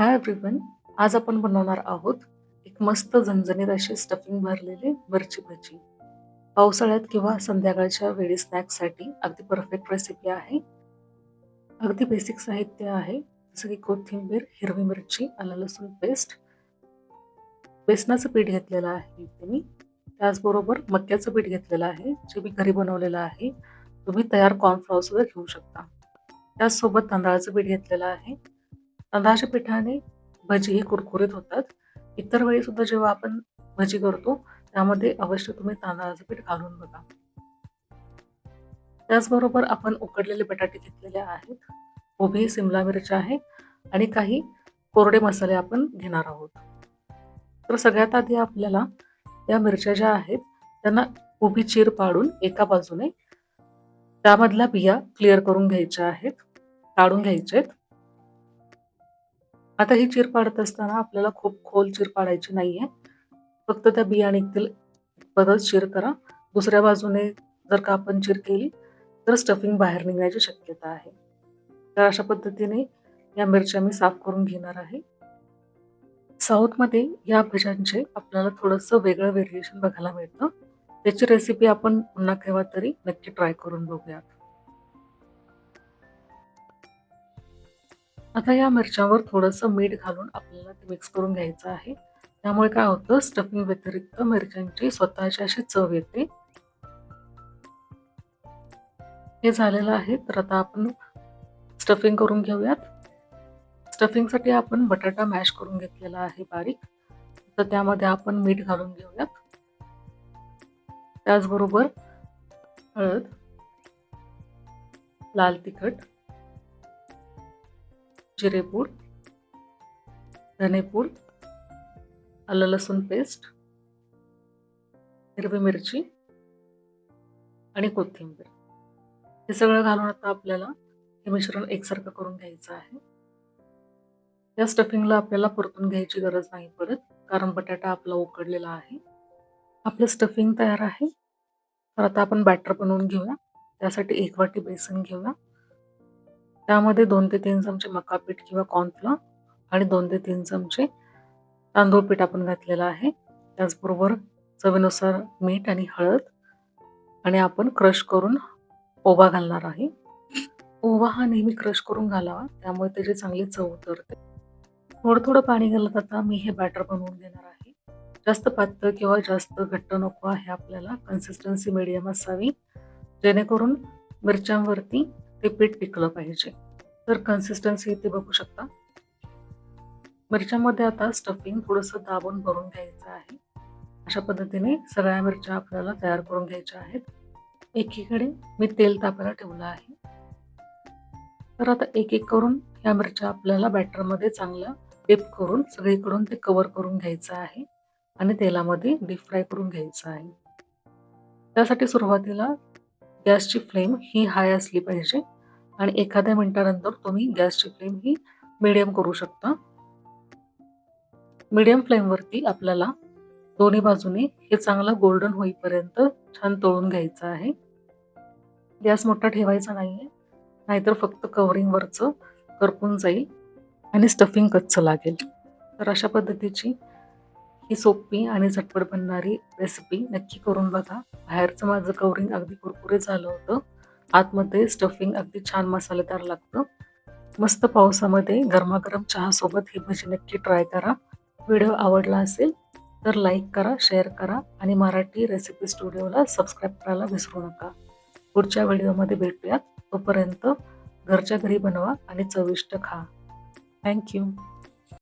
Hi everyone आज आपण बनवणार आहोत एक मस्त झणझणीत अशी स्टफिंग भरलेली मिरची भजी. पावसाळ्यात किंवा संध्याकाळच्या वेळी स्नॅक्ससाठी अगदी परफेक्ट रेसिपी आहे. अगदी बेसिक साहित्य आहे जसं की कोथिंबीर हिरवी मिरची आलं लसूण पेस्ट बेसनाचं पीठ घेतलेलं आहे इथे मी त्याचबरोबर मक्याचं पीठ घेतलेलं आहे जे मी घरी बनवलेलं आहे. तुम्ही तयार कॉर्नफ्लॉवर सुद्धा घेऊ शकता. त्याचसोबत तांदळाचं पीठ घेतलेलं आहे. तांदळाच्या पिठाने भजी ही कुरकुरीत होतात. इतर वेळी सुद्धा जेव्हा आपण भजी करतो त्यामध्ये अवश्य तुम्ही तांदळाचं पीठ घालून बघा. त्याचबरोबर आपण उकडलेले बटाटे घेतलेले आहेत. उभी सिमला मिरची आहे आणि काही कोरडे मसाले आपण घेणार आहोत. तर सगळ्यात आधी आपल्याला या मिरच्या ज्या आहेत त्यांना उभी चीर पाडून एका बाजूने त्यामधल्या बिया क्लिअर करून घ्यायच्या आहेत काढून घ्यायच्या आहेत. आता ही चीर पाडत असताना आपल्याला खूप खोल चीर पाडायची नाहीये. फक्त त्या बिया निघतील परत चीर करा. दुसऱ्या बाजूने जर का आपण चीर केली तर स्टफिंग बाहेर निघण्याची शक्यता आहे. तर अशा पद्धतीने या मिरच्या मी साफ करून घेणार आहे. साऊथमध्ये या भज्यांचे आपल्याला थोडंसं वेगळं व्हेरिएशन बघायला मिळतं. त्याची रेसिपी आपण पुन्हा केव्हा तरी नक्की ट्राय करून बघूयात. आता या मिरच्यावर थोडंसं मीठ घालून आपल्याला ते मिक्स करून घ्यायचं आहे. त्यामुळे काय होतं? स्टफिंग व्यतिरिक्त मिरच्यांची स्वतःची अशी चव येते. हे झालेलं आहे. तर आता आपण स्टफिंग करून घेऊयात. स्टफिंगसाठी आपण बटाटा मॅश करून घेतलेला आहे बारीक. तर त्यामध्ये आपण मीठ घालून घेऊयात. त्याचबरोबर हळद लाल तिखट जिरेपूड धनेपूड आलं लसूण पेस्ट हिरवी मिरची आणि कोथिंबीर. हे सगळं घालून आता आपल्याला हे मिश्रण एकसारखं करून घ्यायचं आहे. या स्टफिंगला आपल्याला परतून घ्यायची गरज नाही पडत कारण बटाटा आपला उकडलेला आहे. आपलं स्टफिंग तयार आहे. तर आता आपण बॅटर बनवून घेऊया. त्यासाठी एक वाटी बेसन घेऊया. त्यामध्ये दोन ते तीन चमचे मका पीठ किंवा कॉर्नफ्लॉर आणि दोन ते तीन चमचे तांदूळ पीठ आपण घातलेलं आहे. त्याचबरोबर चवीनुसार मीठ आणि हळद आणि आपण क्रश करून ओवा घालणार आहे. ओवा हा नेहमी क्रश करून घालावा त्यामुळे त्याची चांगली चव उतरते. थोडं थोडं पाणी घालत आता मी हे बॅटर बनवून घेणार आहे. जास्त पातळ किंवा जास्त घट्ट नको आहे आपल्याला. कन्सिस्टन्सी मिडियम असावी. जेणेकरून मिरच्यांवरती ते पीठ टिकलं पाहिजे. तर कन्सिस्टन्सी इथे बघू शकता. मिरच्यामध्ये आता स्टफिंग थोडंसं दाबून भरून घ्यायचं आहे. अशा पद्धतीने सगळ्या मिरच्या आपल्याला तयार करून घ्यायच्या आहेत. एकीकडे मी तेल तापायला ठेवलं आहे. तर आता एक एक करून या मिरच्या आपल्याला बॅटरमध्ये चांगलं डिप करून सगळीकडून ते कवर करून घ्यायचं आहे. आणि तेलामध्ये डीप फ्राय करून घ्यायचं आहे. त्यासाठी सुरुवातीला गॅसची फ्लेम ही हाय असली पाहिजे. आणि एखाद्या मिनिटानंतर तुम्ही गॅसची फ्लेम ही मिडियम करू शकता. मिडियम फ्लेमवरती आपल्याला दोन्ही बाजूने हे चांगलं गोल्डन होईपर्यंत छान तळून घ्यायचं आहे. गॅस मोठा ठेवायचा नाही आहे नाहीतर फक्त कवरिंगवरचं करपून जाईल आणि स्टफिंग कच्चं लागेल. तर अशा पद्धतीची ही सोपी आणि झटपट बनणारी रेसिपी नक्की करून बघा. बाहेरचं माझं कवरिंग अगदी कुरकुरीत झालं होतं. आतमध्ये स्टफिंग अगदी छान मसालेदार लागतं. मस्त पावसामध्ये गरमागरम चहासोबत ही भजी नक्की ट्राय करा. व्हिडिओ आवडला असेल तर लाईक करा शेअर करा आणि मराठी रेसिपी स्टुडिओला सबस्क्राईब करायला विसरू नका. पुढच्या व्हिडिओमध्ये भेटूयात. तोपर्यंत घरच्या घरी बनवा आणि चविष्ट खा. थँक्यू